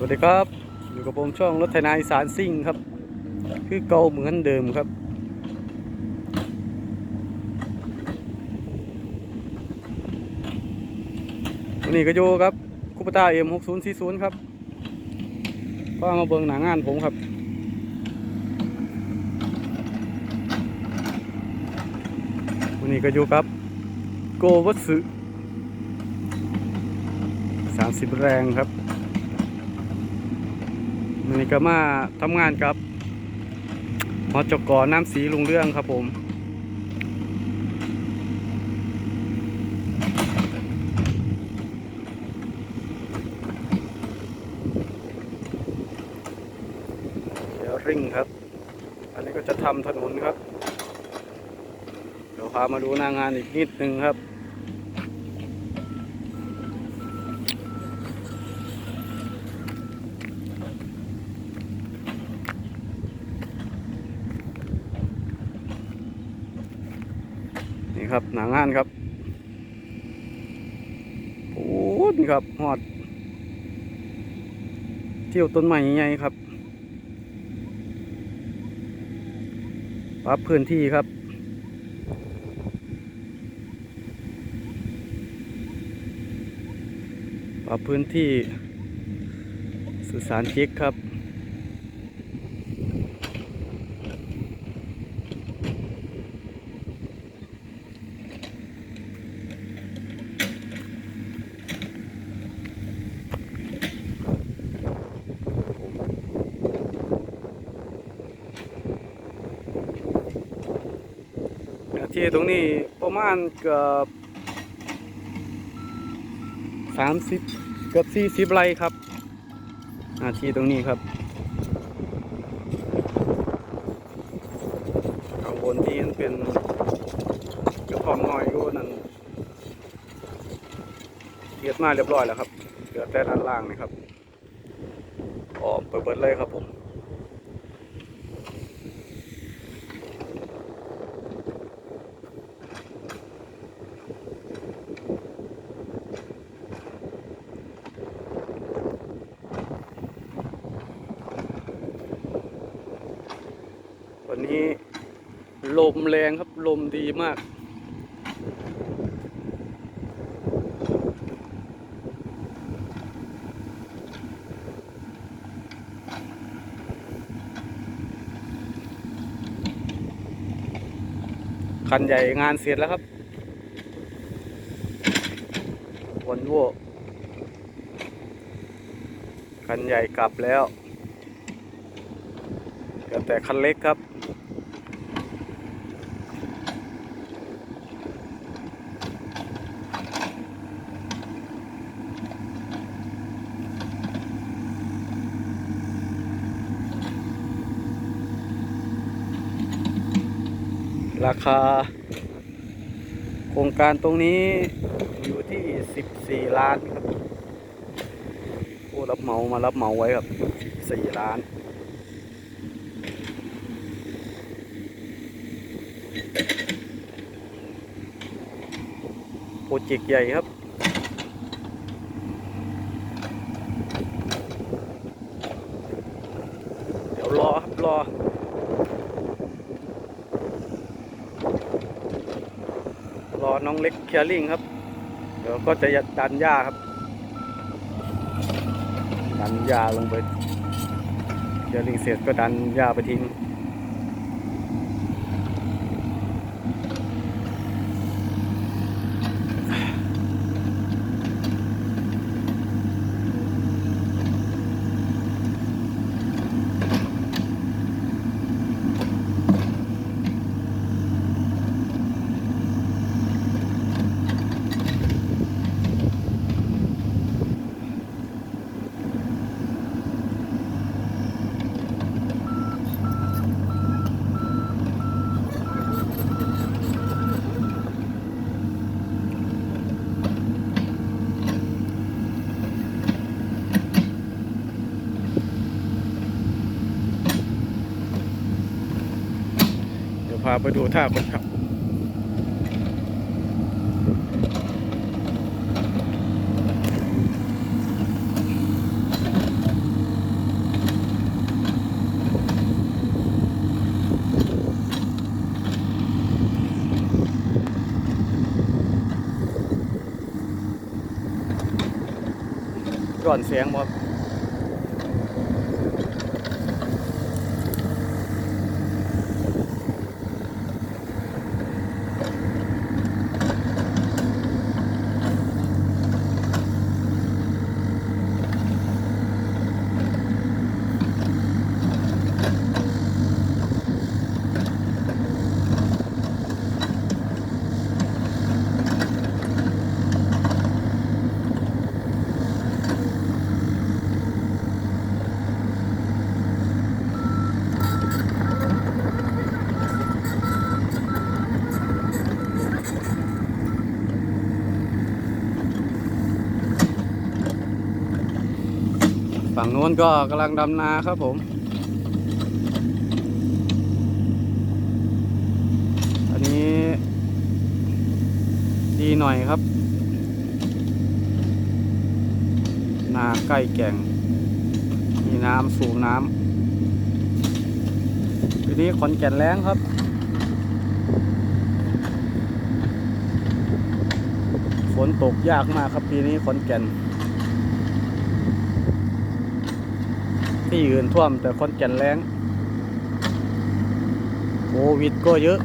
สวัสดีครับ อยู่กับผมช่องรถไถนาอีสานซิ่งครับ คือเก่าเหมือนเดิมครับ วันนี้ก็อยู่ครับคูปต้าเอ็มหกศูนย์สี่ศูนย์ครับก็มาเบิ่งหนางานผมครับวันนี้ก็อยู่ครับ โกวัตสึสามสิบแรงครับ นนี้ก็มาทำงานกับหอจกรน้ำสีลุงเรื่องครับผมเดี๋ยวริ่งครับ อันนี้ก็จะทำถนนครับ เดี๋ยวพามาดูหน้างานอีกนิดนึงครับ ครับหนางานครับโอ้นี่ครับหอด เที่ยวต้นไม้ใหญ่ครับปรับพื้นที่ครับปรับพื้นที่สื่อสารจิกครับ ที่ตรงนี้ประมาณเกือบสามสิบเกือบสี่สิบไร่ครับอาที่ตรงนี้ครับข้างบนที่มันเป็นกระพอมน้อยอยู่นั่นเกียดมาเรียบร้อยแล้วครับเหลือแต่ด้านล่างนี่ครับออมเปิดเลยครับผม วันนี้ลมแรงครับลมดีมาก คันใหญ่งานเสร็จแล้วครับวันโวคันใหญ่กลับแล้วแต่คันเล็กครับ ราคา โครงการตรงนี้อยู่ที่ 14 ล้านครับผู้รับเหมามารับเหมาไว้ครับ 14 ล้านโปรเจกต์ใหญ่ครับเดี๋ยวรอครับรอ รอ น้องเล็กเคลียร์ลิงครับ เดี๋ยวก็จะดันหญ้าครับ ดันหญ้าลงไปเคลียร์ลิงเสร็จก็ดันหญ้าไปทิ้งาไปดูท่าคนขับก่อนเสียงครั ฝั่งโน้นก็กำลังดำนาครับผมอันนี้ ดีหน่อยครับ นาใกล้แก่ง มีน้ำสูบน้ำทีนี้ขอนแก่นแล้งครับฝนตกยากมากครับปีนี้ขอนแก่น ที่อื่นท่วมแต่คนแก่นแรงโควิดก็เยอะ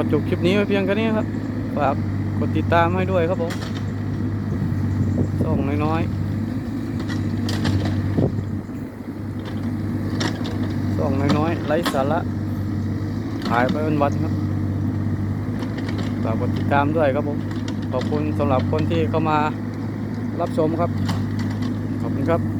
ก็จบคลิปนี้ไว้เพียงแค่นี้ครับ ฝากกดติดตามให้ด้วยครับผมส่งน้อยๆส่งน้อยๆไร้สาระถ่ายไปวันวันๆครับ ฝากกดติดตามด้วยครับผม ขอบคุณสำหรับคนที่เข้ามารับชมครับ ขอบคุณครับ